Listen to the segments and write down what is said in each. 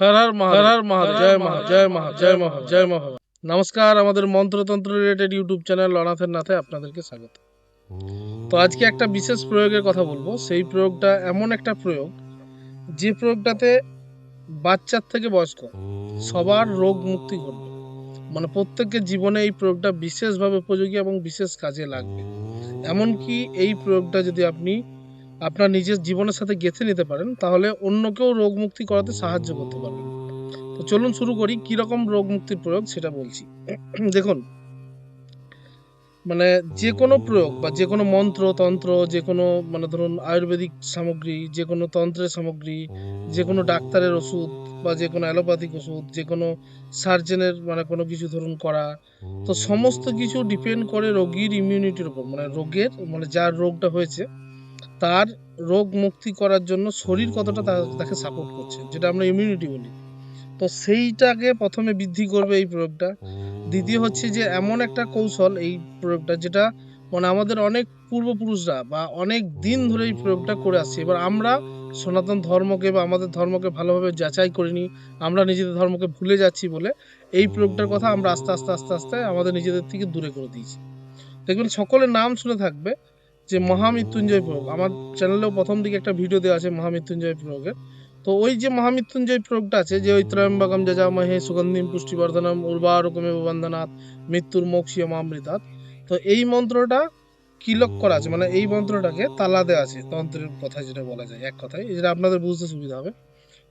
হর হর মহাদেব। হর মহাদেব। জয় মহা জয় মহা জয় মহা জয় মহা নমস্কার আমাদের মন্ত্রতন্ত্র রিলেটেড ইউটিউব চ্যানেল অনাথের নাথে আপনাদেরকে স্বাগত। তো আজকে একটা বিশেষ প্রয়োগের কথা বলব। সেই প্রয়োগটা এমন একটা প্রয়োগ যে প্রয়োগটাতে বাচ্চার থেকে বয়স্ক সবার রোগ মুক্তি ঘটবে। মানে প্রত্যেকের জীবনে এই প্রয়োগটা বিশেষভাবে উপযোগী এবং বিশেষ কাজে লাগবে। এমনকি এই প্রয়োগটা যদি আপনি আপনার নিজের জীবনের সাথে গেঁথে নিতে পারেন, তাহলে অন্যকেও রোগ মুক্তি করাতে সাহায্য করতে পারবেন। তো চলুন শুরু করি, কীরকম রোগ মুক্তির প্রয়োগ সেটা বলছি। দেখুন মানে যে কোনো প্রয়োগ বা যে কোনো মন্ত্র, তন্ত্র, যে কোনো মানে ধরুন আয়ুর্বেদিক সামগ্রী, যে কোনো তন্ত্রের সামগ্রী, যে কোনো ডাক্তারের ওষুধ বা যে কোনো অ্যালোপ্যাথিক ওষুধ, যে কোনো সার্জেনের মানে কোনো কিছু ধরুন করা, তো সমস্ত কিছু ডিপেন্ড করে রোগীর ইমিউনিটির উপর মানে রোগের মানে যার রোগটা হয়েছে তার রোগ মুক্তি করার জন্য শরীর কতটা তাকে সাপোর্ট করছে যেটা আমরা ইমিউনিটি বলি। তো সেইটাকে প্রথমে বৃদ্ধি করবে এই প্রয়োগটা। দ্বিতীয় হচ্ছে যে এমন একটা কৌশল এই প্রয়োগটা যেটা মানে আমাদের অনেক পূর্বপুরুষরা বা অনেক দিন ধরে এই প্রয়োগটা করে আসছে। এবার আমরা সনাতন ধর্মকে বা আমাদের ধর্মকে ভালোভাবে যাচাই করিনি আমরা নিজেদের ধর্মকে ভুলে যাচ্ছি বলে এই প্রয়োগটার কথা আমরা আস্তে আস্তে আস্তে আস্তে আমাদের নিজেদের থেকে দূরে করে দিয়েছি। দেখবেন সকলের নাম শুনে থাকবে যে মহামৃত্যুঞ্জয় প্রয়োগ আমার চ্যানেলেও প্রথম দিকে একটা ভিডিও দেওয়া আছে মহামৃত্যুঞ্জয় প্রয়োগের তো ওই যে মহামৃত্যুঞ্জয় প্রয়োগটা আছে, যে ওই ত্রয়ম্বকম যজামহে সুগন্ধিম পুষ্টিবর্ধনম উর্বারকমে বন্দনাথ মৃত্যুর মোক্ষিয়ম অমৃতাৎ তো এই মন্ত্রটা কিলক করা আছে মানে এই মন্ত্রটাকে তালা দেওয়া আছে, তন্ত্রের কথা যেটা বলা যায়, এক কথায় যেটা আপনাদের বুঝতে সুবিধা হবে।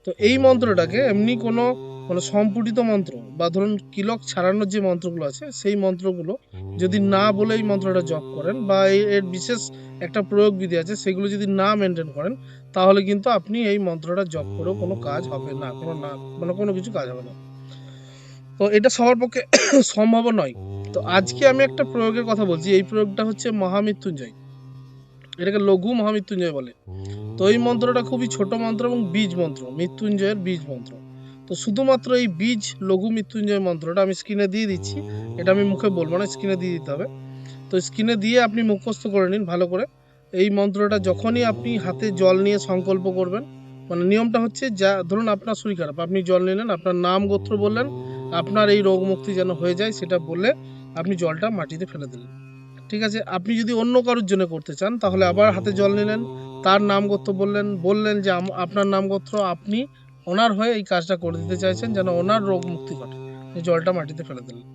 তো এই মন্ত্রটাকে এমনি কোনো মানে সম্পুটিত মন্ত্র বা ধরুন কিলক ছাড়ানোর যে মন্ত্রগুলো আছে, সেই মন্ত্রগুলো যদি না বলে এই মন্ত্রটা জপ করেন বা এর বিশেষ একটা প্রয়োগ বিধি আছে, সেগুলো যদি না মেনটেন করেন, তাহলে কিন্তু আপনি এই মন্ত্রটা জপ করেও কোনো কাজ হবে না, কোনো না মানে কোনো কিছু কাজ হবে না। তো এটা সবার পক্ষে সম্ভব নয়। তো আজকে আমি একটা প্রয়োগের কথা বলছি, এই প্রয়োগটা হচ্ছে মহামৃত্যুঞ্জয়। এটাকে লঘু মহামৃত্যুঞ্জয় বলে। তো এই মন্ত্রটা খুবই ছোট মন্ত্র এবং বীজ মন্ত্র, মৃত্যুঞ্জয়ের বীজ মন্ত্র। তো শুধুমাত্র এই বীজ লঘু মৃত্যুঞ্জয় মন্ত্রটা আমি স্ক্রিনে দিয়ে দিচ্ছি। এটা আমি মুখে বলব না স্ক্রিনে দিয়ে দিতে হবে। তো স্ক্রিনে দিয়ে আপনি মুখস্থ করে নিন ভালো করে। এই মন্ত্রটা যখনই আপনি হাতে জল নিয়ে সংকল্প করবেন মানে নিয়মটা হচ্ছে যা, ধরুন আপনার শরীর খারাপ, আপনি জল নিলেন, আপনার নাম গোত্র বললেন, আপনার এই রোগ মুক্তি যেন হয়ে যায় সেটা বলে আপনি জলটা মাটিতে ফেলে দিলেন। ঠিক আছে, আপনি যদি অন্য কারোর জন্য করতে চান, তাহলে আবার হাতে জল নিলেন, তার নাম গোত্র বললেন বললেন যে আপনার নাম গোত্র, আপনি ওনার হয়ে এই কাজটা করে দিতে চাইছেন যেন ওনার রোগ মুক্তি ঘটে। এই জলটা মাটিতে ফেলে দিলেন।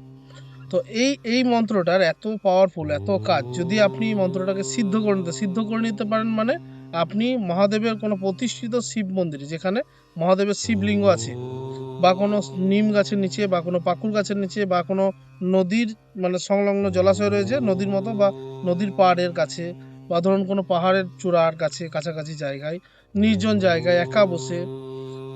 তো এই এই মন্ত্রটার এত পাওয়ারফুল এত কাজ, যদি আপনি এই মন্ত্রটাকে সিদ্ধ করে নিতে, সিদ্ধ করে নিতে পারেন মানে আপনি মহাদেবের কোনো প্রতিষ্ঠিত শিব মন্দিরে, যেখানে মহাদেবের শিবলিঙ্গ আছে, বা কোনো নিম গাছের নিচে, বা কোনো পাকুর গাছের নিচে, বা কোনো নদীর মানে সংলগ্ন জলাশয় রয়েছে, নদীর মতো বা নদীর পাহাড়ের কাছে, বা ধরুন কোনো পাহাড়ের চূড়ার কাছে, কাছাকাছি জায়গায়, নির্জন জায়গায় একা বসে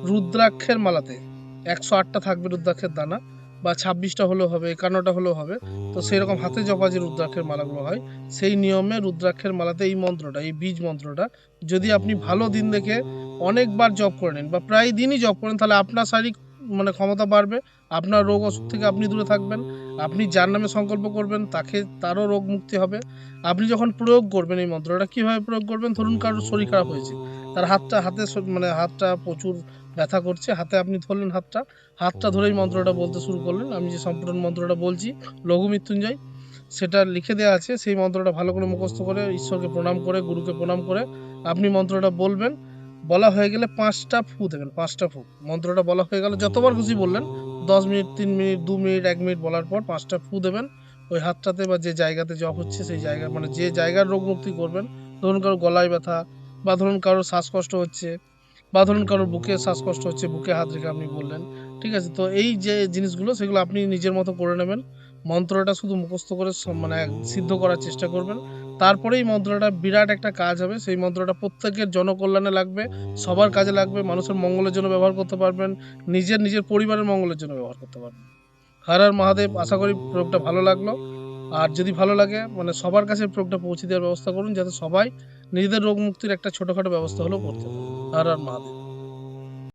রুদ্রাক্ষের মালাতে। একশো আটটা থাকবে রুদ্রাক্ষের দানা, বা ছাব্বিশটা হলেও হবে, একান্নটা হলেও হবে। তো সেই রকম হাতে জপা যে রুদ্রাক্ষের মালাগুলো হয়, সেই নিয়মে রুদ্রাক্ষের মালাতে এই মন্ত্রটা, এই বীজ মন্ত্রটা, যদি আপনি ভালো দিন দেখে অনেকবার জপ করে নেন, বা প্রায় দিনই জপ করেন, তাহলে আপনার শারীরিক মানে ক্ষমতা বাড়বে, আপনার রোগ অসুখ থেকে আপনি দূরে থাকবেন। আপনি যার নামে সংকল্প করবেন, তাকে তারও রোগ মুক্তি হবে। আপনি যখন প্রয়োগ করবেন এই মন্ত্রটা, কীভাবে প্রয়োগ করবেন? ধরুন কারোর শরীর খারাপ হয়েছে, তার হাতটা, হাতে মানে হাতটা প্রচুর ব্যথা করছে, হাতে আপনি ধরলেন হাতটা হাতটা ধরেই মন্ত্রটা বলতে শুরু করলেন। আমি যে সম্পূর্ণ মন্ত্রটা বলছি, লঘু মৃত্যুঞ্জয়, সেটা লিখে দেওয়া আছে। সেই মন্ত্রটা ভালো করে মুখস্থ করে, ঈশ্বরকে প্রণাম করে, গুরুকে প্রণাম করে, আপনি মন্ত্রটা বলবেন। বলা হয়ে গেলে পাঁচটা ফু দেবেন, পাঁচটা ফু। মন্ত্রটা বলা হয়ে গেল, যতবার খুশি বললেন দশ মিনিট, তিন মিনিট, দু মিনিট, এক মিনিট বলার পর পাঁচটা ফু দেবেন। ওই হাতটাতে বা যে জায়গাতে জপ হচ্ছে সেই জায়গা মানে যে জায়গার রোগ মুক্তি করবেন, ধরুন কারও গলায় ব্যথা বা ধরুন কারোর শ্বাসকষ্ট হচ্ছে বা ধরুন কারোর বুকে শ্বাসকষ্ট হচ্ছে, বুকে হাত রেখে আপনি বললেন, ঠিক আছে? তো এই যে জিনিসগুলো, সেগুলো আপনি নিজের মতো করে নেবেন। মন্ত্রটা শুধু মুখস্থ করে মানে সিদ্ধ করার চেষ্টা করবেন। তারপরেই মন্ত্রটা বিরাট একটা কাজ হবে। সেই মন্ত্রটা প্রত্যেকের জনকল্যাণে লাগবে, সবার কাজে লাগবে, মানুষের মঙ্গলের জন্য ব্যবহার করতে পারবেন, নিজের নিজের পরিবারের মঙ্গলের জন্য ব্যবহার করতে পারবেন। হর মহাদেব, আশা করি প্রয়োগটা ভালো লাগল। আর যদি ভালো লাগে মানে সবার কাছে প্রয়োগটা পৌঁছে দেওয়ার ব্যবস্থা করুন, যাতে সবাই নিজেদের রোগ মুক্তির একটা ছোটোখাটো ব্যবস্থা হলেও করতে পারে। হর মহাদেব।